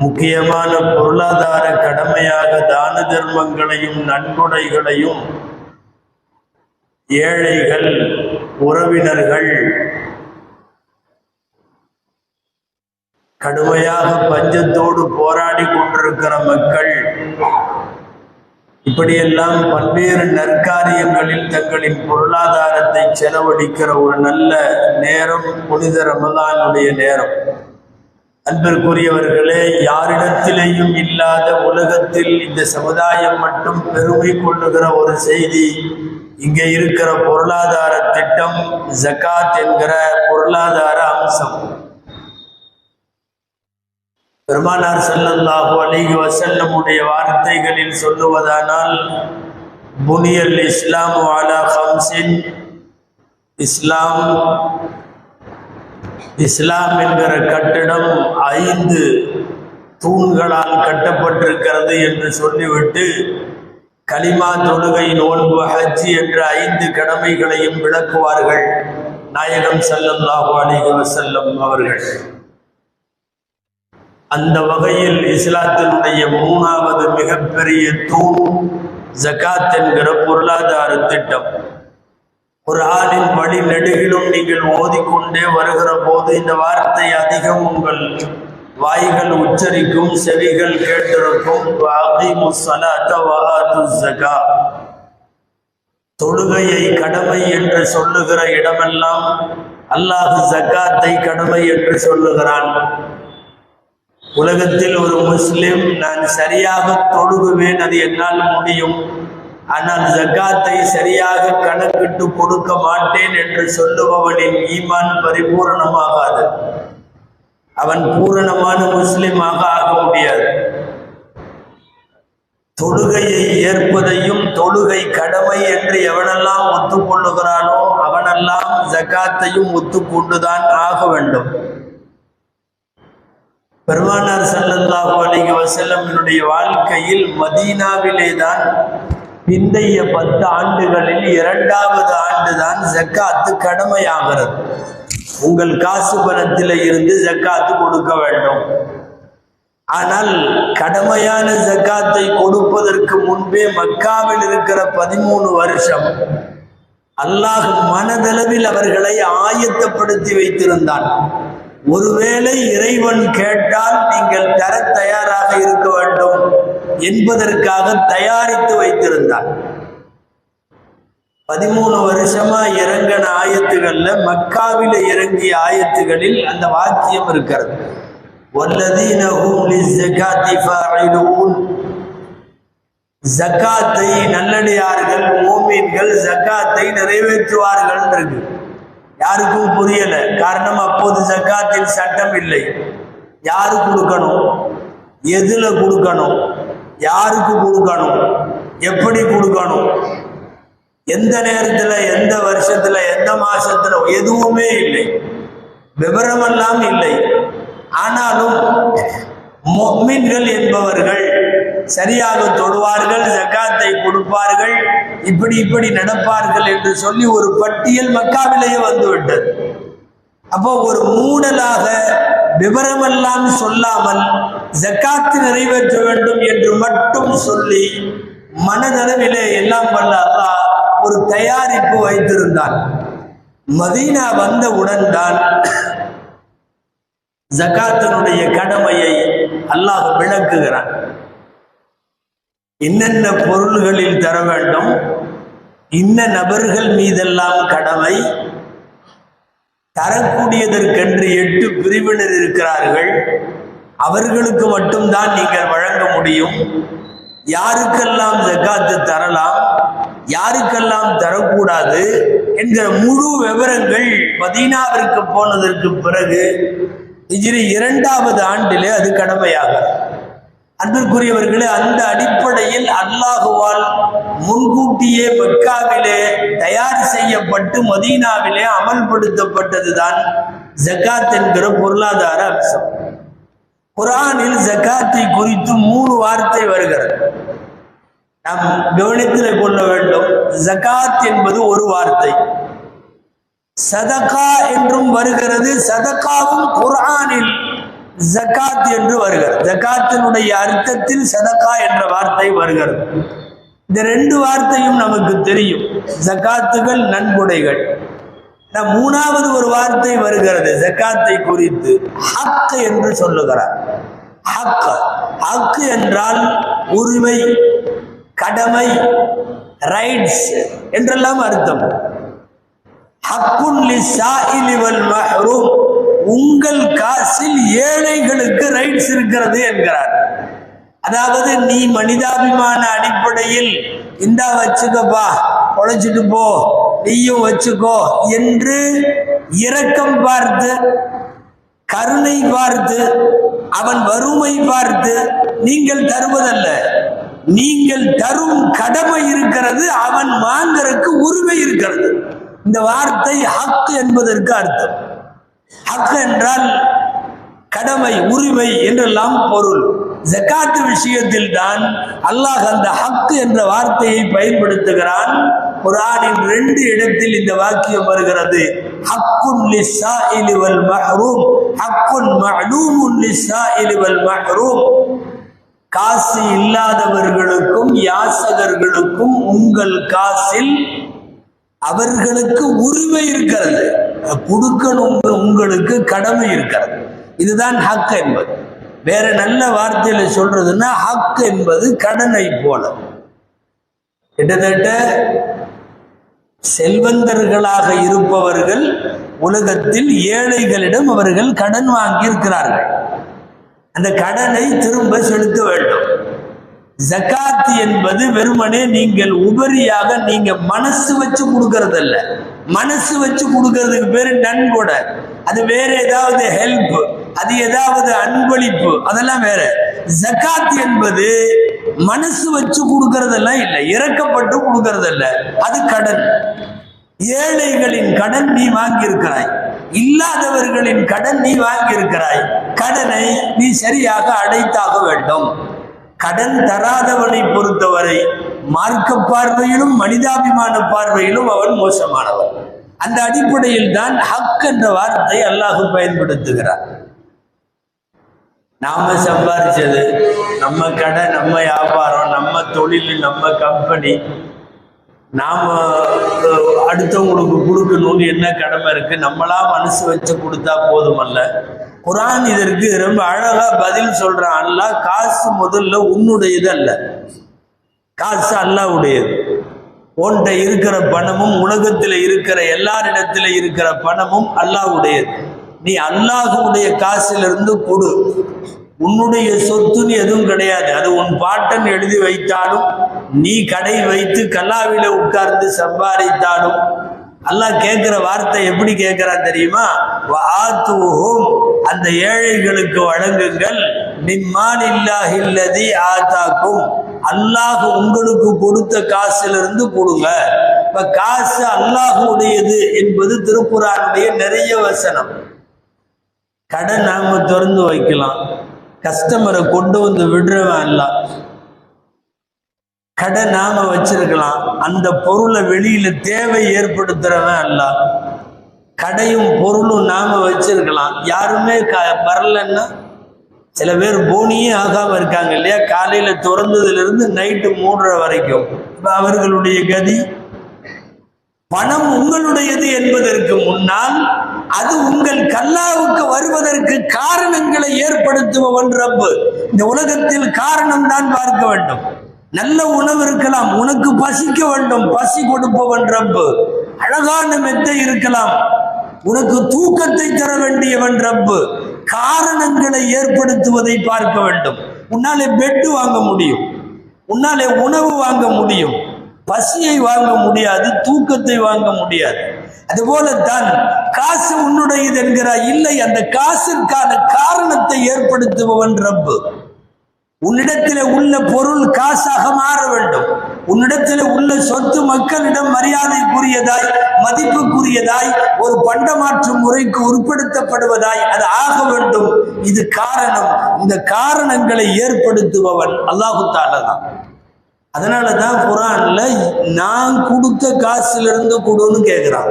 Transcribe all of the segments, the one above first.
முக்கியமான பொருளாதார கடமையாக தான தர்மங்களையும் நன்கொடைகளையும் ஏழைகள் உறவினர்கள் கடுமையாக பஞ்சத்தோடு போராடி கொண்டிருக்கிற மக்கள் இப்படியெல்லாம் பல்வேறு நற்காரியங்களில் தங்களின் பொருளாதாரத்தை செலவழிக்கிற ஒரு நல்ல நேரம் புனித ரமதானுடைய நேரம். அன்பிற்குரியவர்களே யாரிடத்திலேயும் இல்லாத உலகத்தில் இந்த சமுதாயம் மட்டும் பெருமை கொள்ளுகிற ஒரு செய்தி. இங்கே இருக்கிற பொருளாதார திட்டம் ஜகாத் என்கிற பொருளாதார அம்சம். பெருமானார் ஸல்லல்லாஹு அலைஹி வசல்லமுடைய வார்த்தைகளில் சொல்லுவதானால் புனியல் இஸ்லாம் அலா ஹம்சின் இஸ்லாம் இஸ்லாம் என்கிற கட்டிடம் ஐந்து தூண்களால் கட்டப்பட்டிருக்கிறது என்று சொல்லிவிட்டு கலிமா தொழுகை நோன்பு ஹஜ் என்ற ஐந்து கடமைகளையும் விளக்குவார்கள் நாயகம் ஸல்லல்லாஹு அலைஹி வஸல்லம் அவர்கள். அந்த வகையில் இஸ்லாத்தினுடைய மூணாவது மிகப்பெரிய தூண் ஜகாத் என்கிற பொருளாதார திட்டம். ஒரு ஆளின் வழி நெடுகிலும் நீங்கள் ஓதிக்கொண்டே வருகிற போது இந்த வார்த்தை அதிகம் உங்கள் வாய்கள் உச்சரிக்கும் செவிகள் கேட்டிருக்கும். தொழுகையை கடமை என்று சொல்லுகிற இடமெல்லாம் அல்லாஹ் ஜக்காத்தை கடமை என்று சொல்லுகிறான். உலகத்தில் ஒரு முஸ்லிம் நான் சரியாக தொழுகுவேன் அது என்னால் முடியும். ஆனால் ஜக்காத்தை சரியாக கணக்கிட்டு கொடுக்க மாட்டேன் என்று சொல்லுபவனின் ஈமான் பரிபூரணமாகாது. அவன் பூரணமான முஸ்லிமாக ஆக முடியாது. தொழுகையை ஏற்பதையும் தொழுகை கடமை என்று எவனெல்லாம் ஒத்துக்கொள்ளுகிறானோ அவனெல்லாம் ஜக்காத்தையும் ஒத்துக்கொண்டுதான் ஆக வேண்டும். பெருமானார் ஸல்லல்லாஹு அலைஹி வஸல்லமினுடைய வாழ்க்கையில் மதீனாவிலே தான் பிந்தைய பத்து ஆண்டுகளில் இரண்டாவது ஆண்டுதான் ஜக்காத்து கடமையாகிறது. உங்கள் காசு பணத்தில் இருந்து ஜக்காத்து கொடுக்க வேண்டும். ஆனால் கடமையான ஜக்காத்தை கொடுப்பதற்கு முன்பே மக்காவில் இருக்கிற பதிமூணு வருஷம் அல்லாஹ் மனதளவில் அவர்களை ஆயத்தப்படுத்தி வைத்திருந்தான். ஒருவேளை இறைவன் கேட்டால் நீங்கள் தர தயாராக இருக்க வேண்டும். என்பதற்காக தயாரித்து வைத்திருந்தார். பதிமூணு வருஷமா இறங்கின ஆயத்துகள்ல மக்காவில இறங்கிய ஆயத்துகளில் அந்த வாக்கியம் இருக்கிறது. ஜக்காத்தை நல்லடியார்கள் மோமீன்கள் ஜக்காத்தை நிறைவேற்றுவார்கள் இருக்கு யாருக்கும் புரியல. காரணம் அப்போது ஜக்காத்தில் சட்டம் இல்லை. யாரு கொடுக்கணும்? எதுல கொடுக்கணும்? யாருக்கு கொடுக்கணும்? எப்படி கொடுக்கணும்? எந்த நேரத்தில் எந்த வருஷத்தில் எந்த மாசத்தில் எதுவுமே இல்லை. விவரமெல்லாம் இல்லை. ஆனாலும் மொம்மின்கள் என்பவர்கள் சரியாக தொடுவார்கள் ஜக்காத்தை கொடுப்பார்கள் இப்படி இப்படி நடப்பார்கள் என்று சொல்லி ஒரு பட்டியல் மக்காவிலேயே வந்துவிட்டது. அப்போ ஒரு மூடலாக விவரமெல்லாம் சொல்லாமல் ஜக்காத்து நிறைவேற்ற வேண்டும் என்று மட்டும் சொல்லி மனதளவிலே எல்லாம் வல்ல அல்லாஹ் ஒரு தயாரிப்பு வைத்திருந்தான். மதீனா வந்தவுடன் தான் ஜகாத்தினுடைய கடமையை அல்லாஹ் விளக்குகிறான். என்னென்ன பொருள்களில் தர வேண்டும் இன்ன நபர்கள் மீதெல்லாம் கடமை தரக்கூடியதற்கென்று எட்டு பிரிவினர் இருக்கிறார்கள் அவர்களுக்கு மட்டும்தான் நீங்கள் வழங்க முடியும். யாருக்கெல்லாம் ஜக்காத்து தரலாம் யாருக்கெல்லாம் தரக்கூடாது என்கிற முழு விவரங்கள் மதீனாவிற்கு போனதற்கு பிறகு இஜிரி இரண்டாவது ஆண்டிலே அது கடமையாக அன்பிற்குரியவர்களே அந்த அடிப்படையில் அல்லாஹுவால் முன்கூட்டியே மெக்காவிலே தயார் செய்யப்பட்டு மதீனாவிலே அமல்படுத்தப்பட்டதுதான் ஜகாத் என்கிற பொருளாதார அம்சம். குரானில் ஜகாத்தை குறித்து மூணு வார்த்தை வருகிறது. நாம் கவனத்தில் கொள்ள வேண்டும். ஜகாத் என்பது ஒரு வார்த்தை. சதகா என்றும் வருகிறது. சதகாவும் குரானில் ஜகாத் என்று வருகிறது. ஜகாத்தினுடைய அர்த்தத்தில் சதகா என்ற வார்த்தை வருகிறது. இந்த ரெண்டு வார்த்தையும் நமக்கு தெரியும். ஜகாத்துகள் நன்கொடைகள். மூணாவது ஒரு வார்த்தை வருகிறது ஜக்காத்தை குறித்து. ஹக்கு என்று சொல்லுகிறார். ஹக்கு. ஹக்கு என்றால் உரிமை கடமை ரைட்ஸ் என்றெல்லாம் அர்த்தம். ஹக்குன் உங்கள் காசில் ஏழைகளுக்கு ரைட்ஸ் இருக்கிறது என்கிறார். அதாவது நீ மனிதாபிமான அடிப்படையில் இந்தா வச்சுக்கப்பா உழைச்சிட்டு போ. நீயும் வச்சுக்கோ என்று இரக்கம் பார்த்து கருணை பார்த்து அவன் வறுமை பார்த்து நீங்கள் தருவதல்ல. நீங்கள் தரும் கடமை இருக்கிறது அவன் வாங்கறதுக்கு உரிமை இருக்கிறது. இந்த வார்த்தை ஹக் என்பதற்கு அர்த்தம். ஹக் என்றால் கடமை உரிமை என்றெல்லாம் பொருள். ஜக்காத்து விஷயத்தில் தான் அல்லாஹ் அந்த ஹக்கு என்ற வார்த்தையை பயன்படுத்துகிறான். குரானின் ரெண்டு இடத்தில் இந்த வாக்கியம் வருகிறது. ஹக்குன் லிஸ்ஸாயிலி வல் மஹ்ரூம் ஹக்குன் மஅலூமுன் லிஸ்ஸாயிலி வல் மஹ்ரூம். காசு இல்லாதவர்களுக்கும் யாசகர்களுக்கும் உங்கள் காசில் அவர்களுக்கு உரிமை இருக்கிறது. கொடுக்கணும் உங்களுக்கு கடமை இருக்கிறது. இதுதான் ஹக் என்பது. வேற நல்ல வார்த்தையில சொல்றதுன்னா ஹக் என்பது கடனை போல. கிட்டத்தட்ட செல்வந்தர்களாக இருப்பவர்கள் உலகத்தில் ஏழைகளிடம் அவர்கள் கடன் வாங்கி இருக்கிறார்கள் அந்த கடனை திரும்ப செலுத்த வேண்டும். ஜகாத் என்பது வெறுமனே நீங்கள் உபரியாக நீங்க மனசு வச்சு கொடுக்கறதல்ல. மனசு வச்சு கொடுக்கறதுக்கு பேரு நன்கொடை. அது வேற ஏதாவது ஹெல்ப் அது ஏதாவது அன்பளிப்பு. அதெல்லாம் வேற. ஜக்காத் என்பது மனசு வச்சு கொடுக்கறதெல்லாம் இல்லை. இறக்கப்பட்டு கொடுக்கறதல்ல. அது கடன். ஏழைகளின் கடன் நீ வாங்கியிருக்கிறாய். இல்லாதவர்களின் கடன் நீ வாங்கியிருக்கிறாய். கடனை நீ சரியாக அடைத்தாக வேண்டும். கடன் தராதவனை பொறுத்தவரை மார்க்க பார்வையிலும் மனிதாபிமான பார்வையிலும் அவன் மோசமானவன். அந்த அடிப்படையில் தான் ஹக் என்ற வார்த்தை அல்லாஹு பயன்படுத்துகிறார் நாம சம்பாதிச்சது நம்ம கடை நம்ம வியாபாரம் நம்ம தொழில் நம்ம கம்பெனி நாம அடுத்தவங்களுக்கு கொடுக்கணும்னு என்ன கடமை இருக்கு? நம்மளா மனசு வச்சு கொடுத்தா போதுமல்ல. குரான் இதற்கு ரொம்ப அழகா பதில் சொல்றான். அல்லாஹ் காசு முதல்ல உன்னுடையது அல்ல. காசு அல்லாவுடையது உன்கிட்ட இருக்கிற பணமும் உலகத்தில் இருக்கிற எல்லாரிடத்துல இருக்கிற பணமும் அல்லாவுடையது நீ அல்லாஹ்வுடைய காசிலிருந்து கொடு. உன்னுடைய சொத்துன்னு எதுவும் கிடையாது. அது உன் பாட்டன் எழுதி வைத்தாலும் நீ கடை வைத்து கல்லாவில உட்கார்ந்து சம்பாதித்தாலும் அல்லாஹ் கேட்குற வார்த்தை எப்படி கேட்குறான் தெரியுமா? ஆத்துவோம் அந்த ஏழைகளுக்கு வழங்குங்கள். நிம்மான் இல்லாஹில்லதி ஆத்தாக்கும் அல்லாஹ் உங்களுக்கு கொடுத்த காசிலிருந்து கொடுங்க. இப்ப காசு அல்லாஹுடையது என்பது திருக்குறானுடைய நிறைய வசனம். கடை நாம திறந்து வைக்கலாம். கஸ்டமரை கொண்டு வந்து விடுறவன் அல்ல. கடை நாம வச்சிருக்கலாம். அந்த பொருளை வெளியில தேவை ஏற்படுத்துறவன் அல்ல. கடையும் பொருளும் நாம வச்சிருக்கலாம். யாருமே க வரலன்னா சில பேர் போனியே ஆகாம இருக்காங்க இல்லையா? காலையில திறந்ததுல இருந்து நைட்டு மூடுற வரைக்கும். இப்ப அவர்களுடைய கதி பணம் உங்களுடையது என்பதற்கு முன்னால் அது உங்கள் கல்லாவுக்கு வருவதற்கு காரணங்களை ஏற்படுத்துபவன் ரப்பு. இந்த உலகத்தில் காரணம் தான் பார்க்க வேண்டும். நல்ல உணவு இருக்கலாம் உனக்கு பசிக்க வேண்டும் பசி கொடுப்பவன் ரப்பு. அழகான மெத்தை இருக்கலாம் உனக்கு தூக்கத்தை தர வேண்டியவன் ரப்பு. காரணங்களை ஏற்படுத்துவதை பார்க்க வேண்டும். உன்னாலே பெட்டு வாங்க முடியும். உன்னாலே உணவு வாங்க முடியும். பசியை வாங்க முடியாது தூக்கத்தை வாங்க முடியாது. அதுபோலத்தான் காசு உன்னுடையது என்கிறாய். இல்லை அந்த காசிற்கான காரணத்தை ஏற்படுத்துபவன் ரப்பு. உன்னிடத்தில் உள்ள பொருள் காசாக மாற வேண்டும். உன்னிடத்தில் உள்ள சொத்து மக்களிடம் மரியாதைக்குரியதாய் மதிப்புக்குரியதாய் ஒரு பண்டமாற்று முறைக்கு உட்படுத்தப்படுவதாய் அது ஆக வேண்டும். இது காரணம். இந்த காரணங்களை ஏற்படுத்துபவன் அல்லாஹு தான். அதனால தான் குரான்ல நான் கொடுத்த காசுல இருந்து கொடுன்னு கேட்கிறான்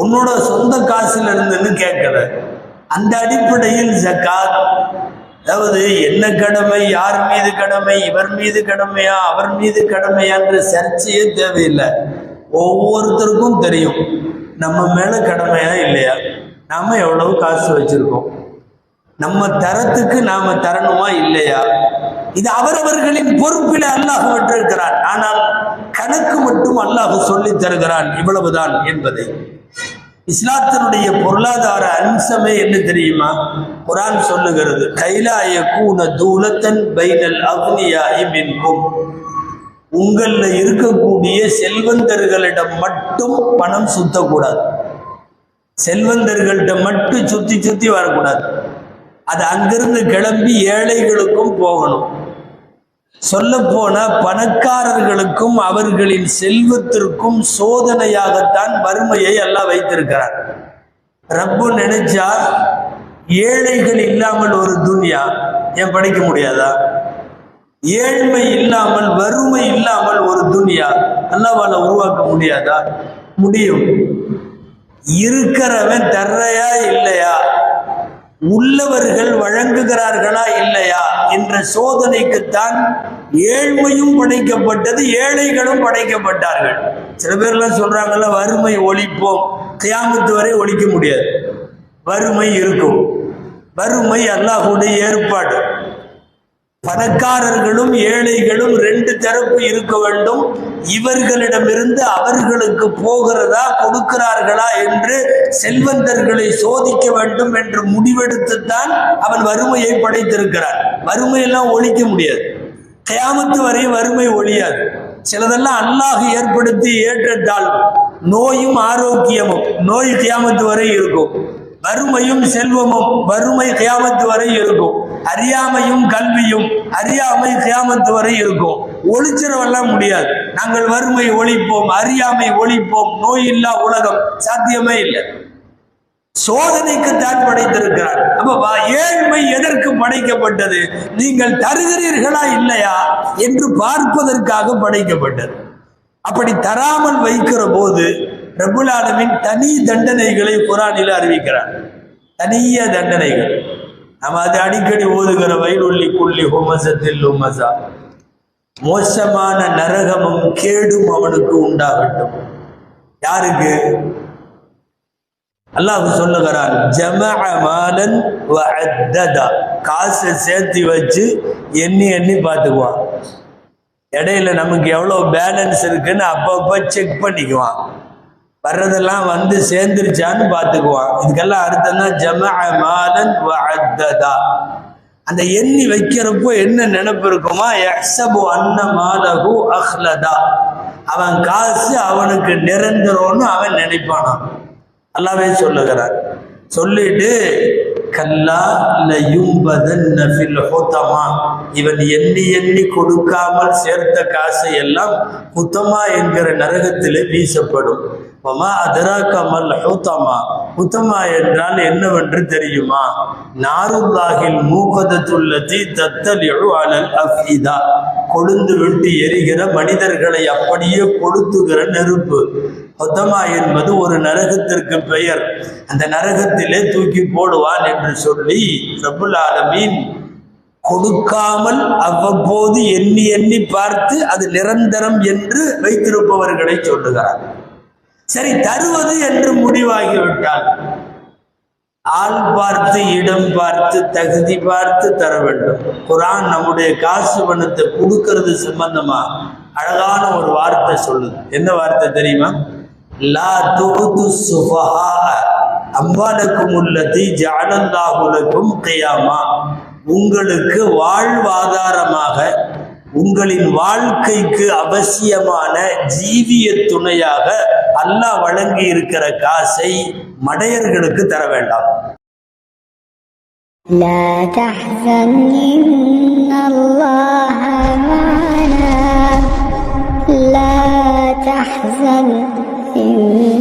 உன்னோட சொந்த காசுல இருந்துன்னு கேட்கல. அந்த அடிப்படையில் ஜக்காத். அதாவது என்ன கடமை யார் மீது கடமை இவர் மீது கடமையா அவர் மீது கடமையான்ற சர்ச்சையே தேவையில்லை. ஒவ்வொருத்தருக்கும் தெரியும். நம்ம மேல கடமையா இல்லையா? நாம எவ்வளவு காசு வச்சிருக்கோம். நம்ம தரத்துக்கு நாம தரணுமா இல்லையா? இது அவரவர்களின் பொறுப்பில் அல்லாஹ் விட்டிருக்கிறான். ஆனால் கணக்கு மட்டும் அல்லாஹ் சொல்லித் தருகிறான். இவ்வளவுதான் என்பதை. இஸ்லாத்தினுடைய பொருளாதார அம்சமே என்ன தெரியுமா? குரான் சொல்லுகிறது கைலாய கூன தூலத்தன் பைனல் அக்னியாய் மின்கும். உங்களில் இருக்கக்கூடிய செல்வந்தர்களிடம் மட்டும் பணம் சுத்தக்கூடாது. செல்வந்தர்கள்ட்ட மட்டும் சுத்தி சுத்தி வரக்கூடாது. அது அங்கிருந்து கிளம்பி ஏழைகளுக்கும் போகணும். சொல்லப்போன பணக்காரர்களுக்கும் அவர்களின் செல்வத்திற்கும் சோதனையாகத்தான் வறுமையை எல்லாம் வைத்திருக்கிறார். ரப்பு நினைச்சா ஏழைகள் இல்லாமல் ஒரு துன்யா ஏன் படைக்க முடியாதா? ஏழ்மை இல்லாமல் வறுமை இல்லாமல் ஒரு துன்யா அல்லாவால உருவாக்க முடியாதா? முடியும். இருக்கிறவன் தர்றையா இல்லையா? உள்ளவர்கள் வழங்குகிறார்களா இல்லையா என்ற சோதனைக்குத்தான் ஏழ்மையும் படைக்கப்பட்டது ஏழைகளும் படைக்கப்பட்டார்கள். சில பேர்லாம் சொல்றாங்கல்ல வறுமை ஒழிப்போம். தியாமத்து வரை ஒழிக்க முடியாது. வறுமை இருக்கும். வறுமை அல்லாஹுடைய ஏற்பாடு. பணக்காரர்களும் ஏழைகளும் ரெண்டு தரப்பு இருக்க வேண்டும். இவர்களிடமிருந்து அவர்களுக்கு போகிறதா கொடுக்கிறார்களா என்று செல்வந்தர்களை சோதிக்க வேண்டும் என்று முடிவெடுத்துத்தான் அவன் வறுமையை படைத்திருக்கிறான். வறுமையெல்லாம் ஒழிக்க முடியாது. கயாமத்து வரை வறுமை ஒழியாது. சிலதெல்லாம் அல்லாஹ் ஏற்படுத்தி ஏற்றத்தால் நோயும் ஆரோக்கியமும் நோய் கியாமத்து வரை இருக்கும். வறுமையும் செல்வமும் வறுமை கியாமத்து வரை இருக்கும். அறியாமையும் கல்வியும் அறியாமை கியாமத்து வரை இருக்கும். ஒழிச்சிடவெல்லாம் முடியாது. நாங்கள் வறுமை ஒழிப்போம் அறியாமை ஒழிப்போம் நோய் இல்லா உலகம் சாத்தியமே இல்லை. சோதனைக்கு தான் படைத்திருக்கிறார். அப்ப ஏழ்மை எதற்கு படைக்கப்பட்டது? நீங்கள் தருகிறீர்களா இல்லையா என்று பார்ப்பதற்காக படைக்கப்பட்டது. அப்படி தராமல் வைக்கிற போது ரபுல் தனி தண்டனைகளை குரானில் அறிவிக்கிறார். தனிய தண்டனைகள். நம்ம அதை அடிக்கடி ஓதுகிற வயலுள்ளி குள்ளி ஹுமசத்தில் உமசா மோசமான நரகமும் கேடும் அவனுக்கு உண்டாகட்டும். யாருக்கு? அல்லாஹ் சொல்லுகிறான் ஜமஅ மாலன் காசை சேர்த்து வச்சு எண்ணி எண்ணி பார்த்துக்குவான். இடையில நமக்கு எவ்வளோ பேலன்ஸ் இருக்குன்னு அப்பப்போ செக் பண்ணிக்குவான். வர்றதெல்லாம் வந்து சேர்ந்துருச்சான்னு பார்த்துக்குவான். இதுக்கெல்லாம் அர்த்தம் தான் ஜமஅ மாலன் வ அந்த எண்ணி வைக்கிறப்போ என்ன நினைப்பு இருக்குமா? எக்ஸபு அன்ன மாலகு அஹ்லதா. அவன் காசு அவனுக்கு நிரந்தரம்னு அவன் நினைப்பானான் நல்லாவே சொல்லுகிறார். சொல்லிட்டு கல்லா லயும்பதன்ன ஃபில் ஹுதமா. இவன் எண்ணி எண்ணி கொடுக்காமல் சேர்த்த காசை எல்லாம் ஹுத்தமா என்கிற நரகத்திலே வீசப்படும். வமா அதரா கமல் ஹுத்தமா ஹுத்தமா என்றால் என்னவென்று தெரியுமா? நாருல்லாகில் மூகதத்துள்ளதி தத்தலிழு அலல் அஃபீதா கொழுந்து விட்டு எரிகிற மனிதர்களை அப்படியே கொளுத்துகிற நெருப்பு. ஹொத்தமா என்பது ஒரு நரகத்திற்கு பெயர். அந்த நரகத்திலே தூக்கி போடுவான் என்று சொல்லி ரபுல் ஆலமீன் கொடுக்காமல் அவ்வப்போது எண்ணி எண்ணி பார்த்து அது நிரந்தரம் என்று வைத்திருப்பவர்களை சொல்லுகிறார். சரி தருவது என்று முடிவாகிவிட்டால் ஆள் பார்த்து இடம் பார்த்து தகுதி பார்த்து தர வேண்டும். குரான் நம்முடைய காசு பணத்தை கொடுக்கறது சம்பந்தமா? அழகான ஒரு வார்த்தை சொல்லுது. என்ன வார்த்தை தெரியுமா? லா துகுது சுபஹா அம்பாலக்கும் உள்ளதி ஜானந்தாகுலக்கும் கையாமா உங்களுக்கு வாழ்வாதாரமாக உங்களின் வாழ்க்கைக்கு அவசியமான ஜீவிய துணையாக அல்லாஹ் வழங்கி இருக்கிற காசை மடையர்களுக்கு தர வேண்டாம். لا تحزن. you.